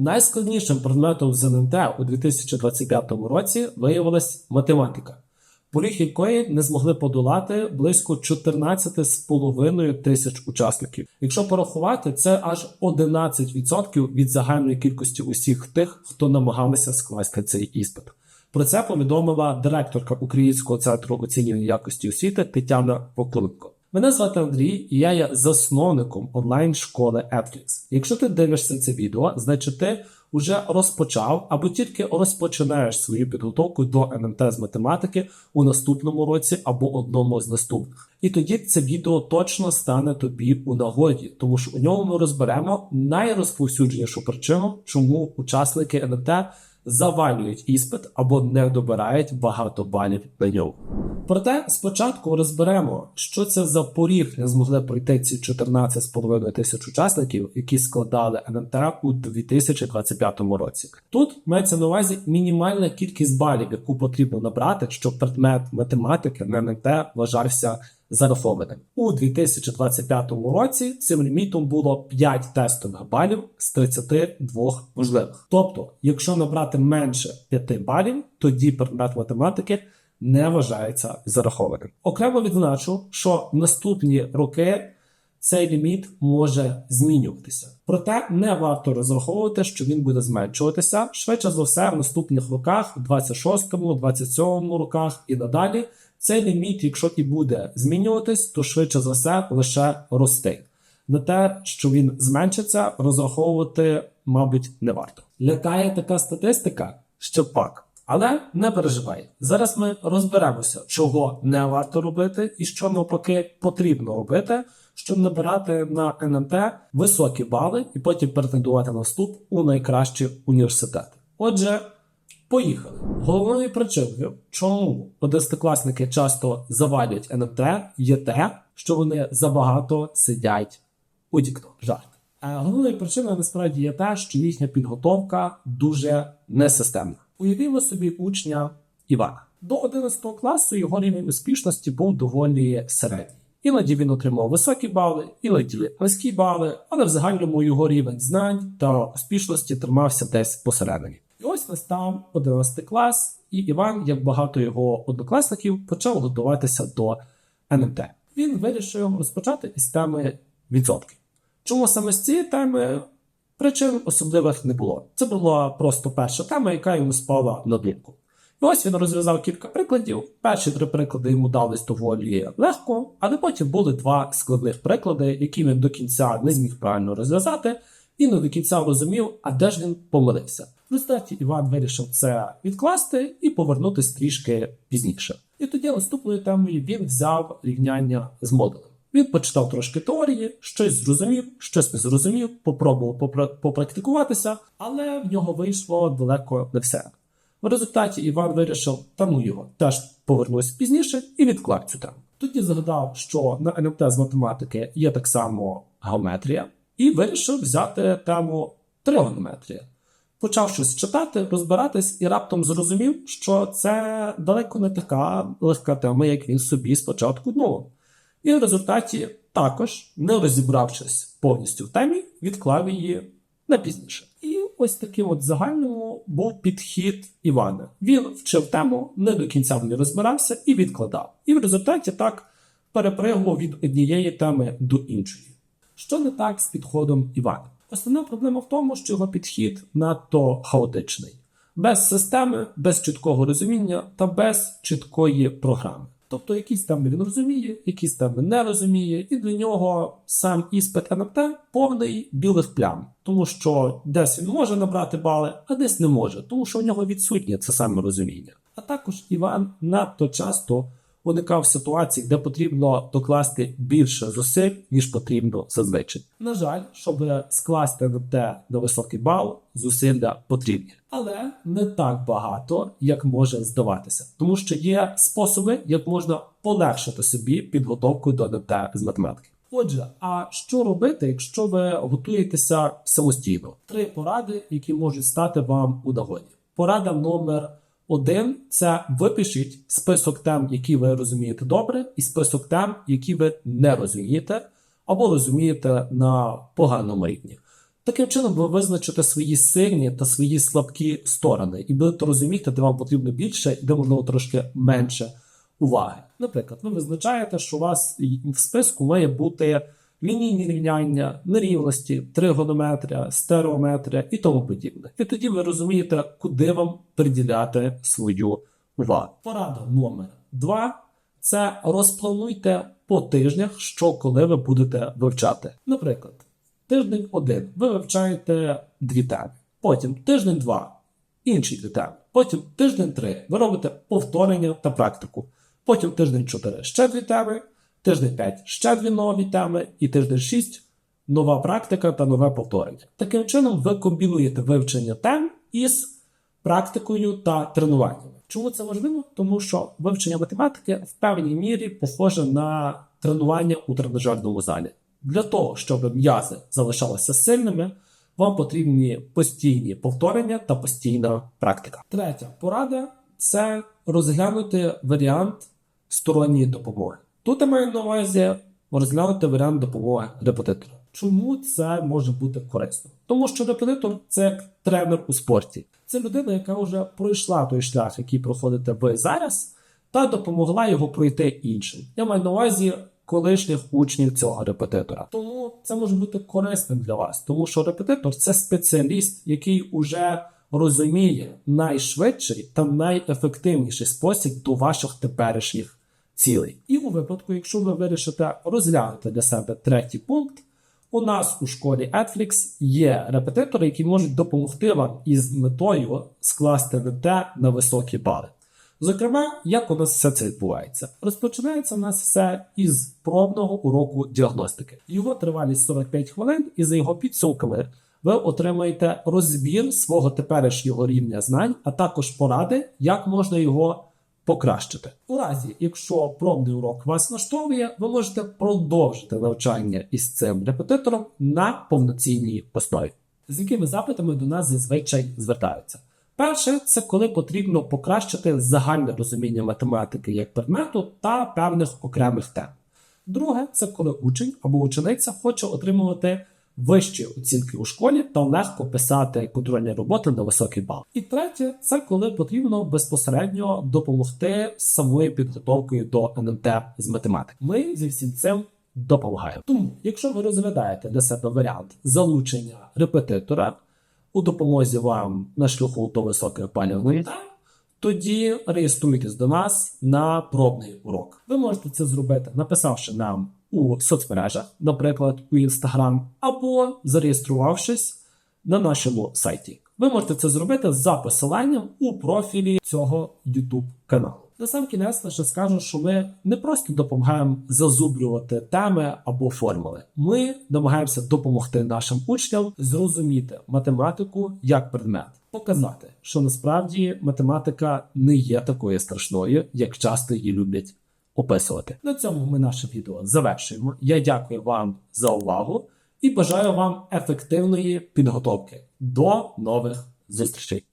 Найскладнішим предметом з НМТ у 2025 році виявилась математика, поріг якої не змогли подолати близько 14,5 тисяч учасників. Якщо порахувати, це аж 11% від загальної кількості усіх тих, хто намагалися скласти цей іспит. Про це повідомила директорка Українського центру оцінювання якості освіти Тетяна Поколенко. Мене звати Андрій, і я є засновником онлайн-школи Ethlix. Якщо ти дивишся це відео, значить ти вже розпочав або тільки розпочинаєш свою підготовку до НМТ з математики у наступному році або одному з наступних. І тоді це відео точно стане тобі у нагоді, тому що у ньому ми розберемо найрозповсюдженішу причину, чому учасники НМТ завалюють іспит або не добирають багато балів на нього. Проте спочатку розберемо, що це за поріг не змогли пройти ці 14,5 тисяч учасників, які складали НМТ у 2025 році. Тут мається на увазі мінімальна кількість балів, яку потрібно набрати, щоб предмет математики на НМТ вважався зарахованим. У 2025 році цим лімітом було 5 тестових балів з 32 можливих. Тобто, якщо набрати менше 5 балів, тоді предмет математики не вважається зарахованим. Окремо відзначу, що в наступні роки цей ліміт може змінюватися. Проте не варто розраховувати, що він буде зменшуватися. Швидше за все, в наступних роках, в 26-му, 27-му роках і надалі, цей ліміт, якщо і буде змінюватись, то швидше за все лише рости. На те, що він зменшиться, розраховувати, мабуть, не варто. Лякає така статистика, що пак. Але не переживай. Зараз ми розберемося, чого не варто робити і що навпаки потрібно робити, щоб набирати на НМТ високі бали і потім претендувати на вступ у найкращі університети. Отже, поїхали. Головною причиною, чому одинадцятикласники часто завалюють НМТ, є те, що вони забагато сидять у дікто. Жарт. Головною причиною насправді є те, що їхня підготовка дуже несистемна. Уявімо собі учня Івана. До 11 класу його рівень успішності був доволі середній. Іноді він отримав високі бали, іноді низькі бали, але в загальному його рівень знань та успішності тримався десь посередині. І ось настав 11 клас, і Іван, як багато його однокласників, почав готуватися до НМТ. Він вирішив розпочати із теми відсотків. Чому саме з цієї теми причин особливих не було? Це була просто перша тема, яка йому спала на думку. І ось він розв'язав кілька прикладів. Перші три приклади йому дались доволі легко, але потім були два складних приклади, які він до кінця не зміг правильно розв'язати, і не до кінця розумів, а де ж він помилився. В результаті Іван вирішив це відкласти і повернутися трішки пізніше. І тоді наступною темою він взяв рівняння з модулем. Він почитав трошки теорії, щось зрозумів, щось не зрозумів, попробував попра- попрактикуватися, але в нього вийшло далеко не все. В результаті Іван вирішив, та ну його, теж повернусь пізніше і відклав цю тему. Тоді згадав, що на НМТ з математики є так само геометрія, і вирішив взяти тему тригонометрія. Почав щось читати, розбиратись і раптом зрозумів, що це далеко не така легка тема, як він собі спочатку думав. І в результаті також, не розібравшись повністю в темі, відклав її на пізніше. І ось таким от загальному був підхід Івана. Він вчив тему, не до кінця в ній розбирався і відкладав. І в результаті так перепригував від однієї теми до іншої. Що не так з підходом Івана? Основна проблема в тому, що його підхід надто хаотичний, без системи, без чіткого розуміння та без чіткої програми. Тобто якісь там він розуміє, якісь теми не розуміє, і для нього сам іспит НМТ повний білих плям, тому що десь він може набрати бали, а десь не може, тому що у нього відсутнє це саме розуміння. А також Іван надто часто уникав ситуацій, де потрібно докласти більше зусиль, ніж потрібно зазвичай. На жаль, щоб скласти НМТ на високий бал, зусилля потрібні, але не так багато, як може здаватися, тому що є способи, як можна полегшити собі підготовку до НМТ з математики. Отже, а що робити, якщо ви готуєтеся самостійно? Три поради, які можуть стати вам у нагоді. Порада номер один це випишіть список тем, які ви розумієте добре, і список тем, які ви не розумієте, або розумієте на поганому рівні. Таким чином, ви визначите свої сильні та свої слабкі сторони, і будете розуміти, де вам потрібно більше і де можливо трошки менше уваги. Наприклад, ви визначаєте, що у вас в списку має бути лінійні рівняння, нерівності, тригонометрія, стереометрія і тому подібне. І тоді ви розумієте, куди вам приділяти свою увагу. Порада номер два це розплануйте по тижнях, що коли ви будете вивчати. Наприклад, тиждень один ви вивчаєте дві теми, потім тиждень два інші дві теми, потім тиждень три ви робите повторення та практику, потім тиждень чотири ще дві теми, тиждень п'ять ще дві нові теми, і тиждень шість нова практика та нове повторення. Таким чином, ви комбінуєте вивчення тем із практикою та тренуваннями. Чому це важливо? Тому що вивчення математики в певній мірі похоже на тренування у тренажерному залі. Для того, щоб м'язи залишалися сильними, вам потрібні постійні повторення та постійна практика. Третя порада це розглянути варіант сторонньої допомоги. Тут я маю на увазі розглянути варіант допомоги репетитора. Чому це може бути корисно? Тому що репетитор це як тренер у спорті. Це людина, яка вже пройшла той шлях, який проходите ви зараз, та допомогла його пройти іншим. Я маю на увазі колишніх учнів цього репетитора. Тому це може бути корисним для вас, тому що репетитор це спеціаліст, який уже розуміє найшвидший та найефективніший спосіб до ваших теперішніх цілей. І у випадку, якщо ви вирішите розглянути для себе третій пункт, у нас у школі Netflix є репетитори, які можуть допомогти вам із метою скласти НТ на високі бали. Зокрема, як у нас все це відбувається? Розпочинається у нас все із пробного уроку діагностики. Його тривалість 45 хвилин, і за його підсумками ви отримаєте розбір свого теперішнього рівня знань, а також поради, як можна його покращити. У разі, якщо пробний урок вас влаштовує, ви можете продовжити навчання із цим репетитором на повноцінній основі. З якими запитами до нас зазвичай звертаються? Перше, це коли потрібно покращити загальне розуміння математики як предмету та певних окремих тем. Друге, це коли учень або учениця хоче отримувати вищі оцінки у школі та легко писати контрольні роботи на високий бал. І третє, це коли потрібно безпосередньо допомогти самою підготовкою до НМТ з математики. Ми зі всім цим допомагаємо. Тому, якщо ви розглядаєте для себе варіант залучення репетитора у допомозі вам на шляху до високої палівної НМТ, тоді реєструйтесь до нас на пробний урок. Ви можете це зробити, написавши нам у соцмережах, наприклад, у Instagram, або зареєструвавшись на нашому сайті. Ви можете це зробити за посиланням у профілі цього YouTube каналу. На сам кінець лише скажу, що ми не просто допомагаємо зазублювати теми або формули. Ми намагаємося допомогти нашим учням зрозуміти математику як предмет, показати, що насправді математика не є такою страшною, як часто її люблять описувати. На цьому ми наше відео завершуємо. Я дякую вам за увагу і бажаю вам ефективної підготовки до нових зустрічей.